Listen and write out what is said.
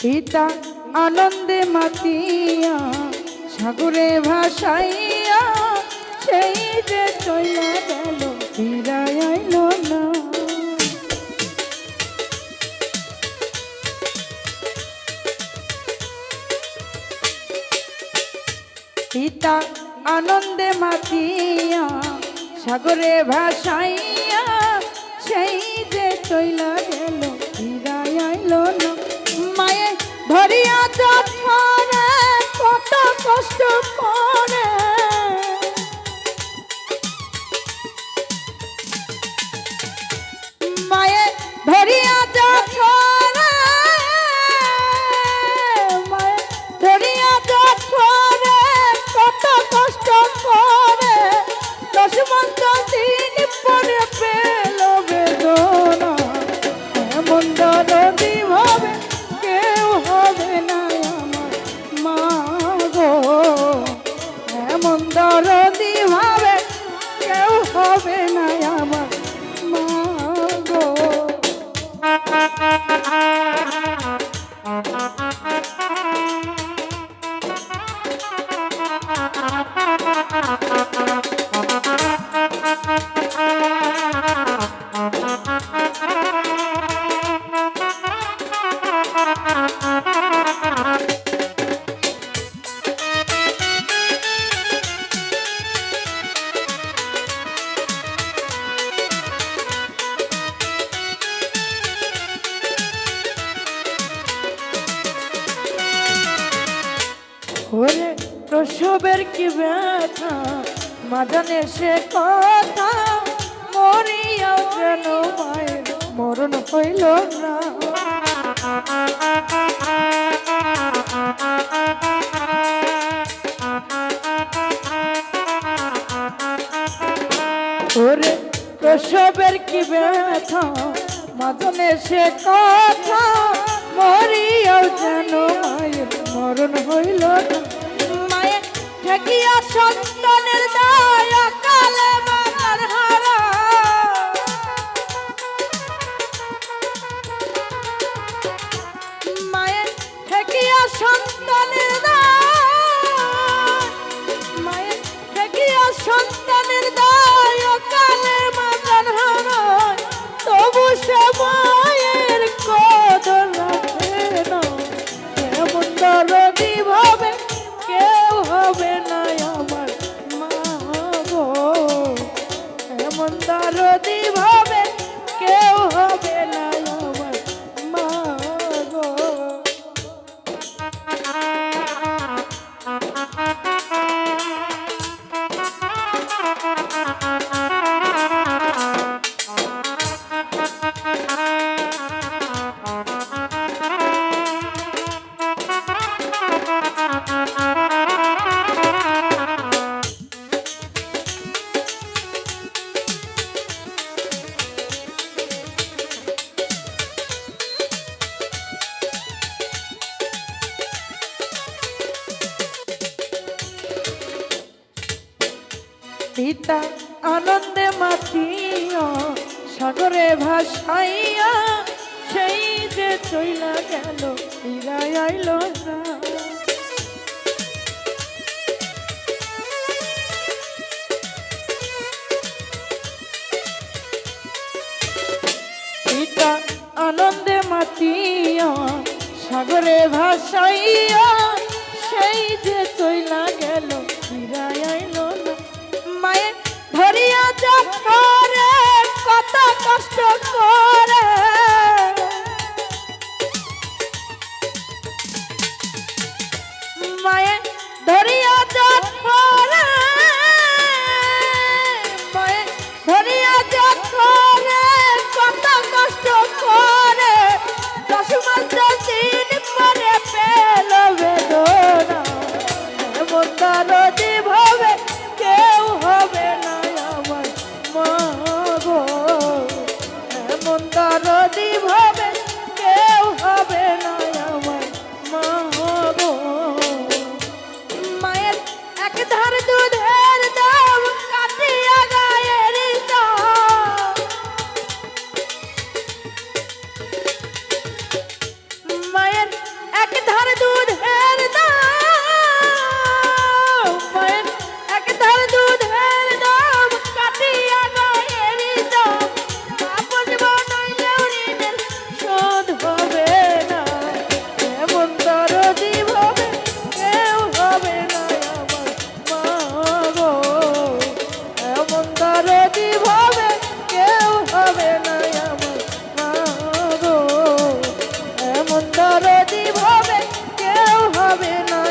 পিতা আনন্দে মাতিয়া, সাগরে ভাসাইয়া, সেই যে চইলা গেল ফিরাই আইল না। পিতা আনন্দে মাতিয়া, সাগরে ভাসাইয়া, সেই যে চইলা গেল ফিরাই আইল না। ধরিয়া যথরে ওরে প্রসবের কি ব্যথা? মাদানে সে কথা মরিয়াও যেন মায়ের মরণ হইল না। ওরে প্রসবের কি ব্যথা? মাদনে সে কথা মরিয়াও যেন মায়ের মরণ হইল মায়ের ঠেকিয়া সন্তানের দায় দরদি ভাবে কেউ হবে না আমার মা গো। এমন দরদি ভাবে পিতা আনন্দে মাতিয়া সাগরে ভাসাইয়া, সেই যে চইলা গেল, ফিরাই আইল পিতা আনন্দে মাতিয়া সাগরে ভাসাইয়া, সেই যে চইলা কষ্ট দরদি ভাবে কেউ হবে না আমার মা। দরদি হবে কেউ না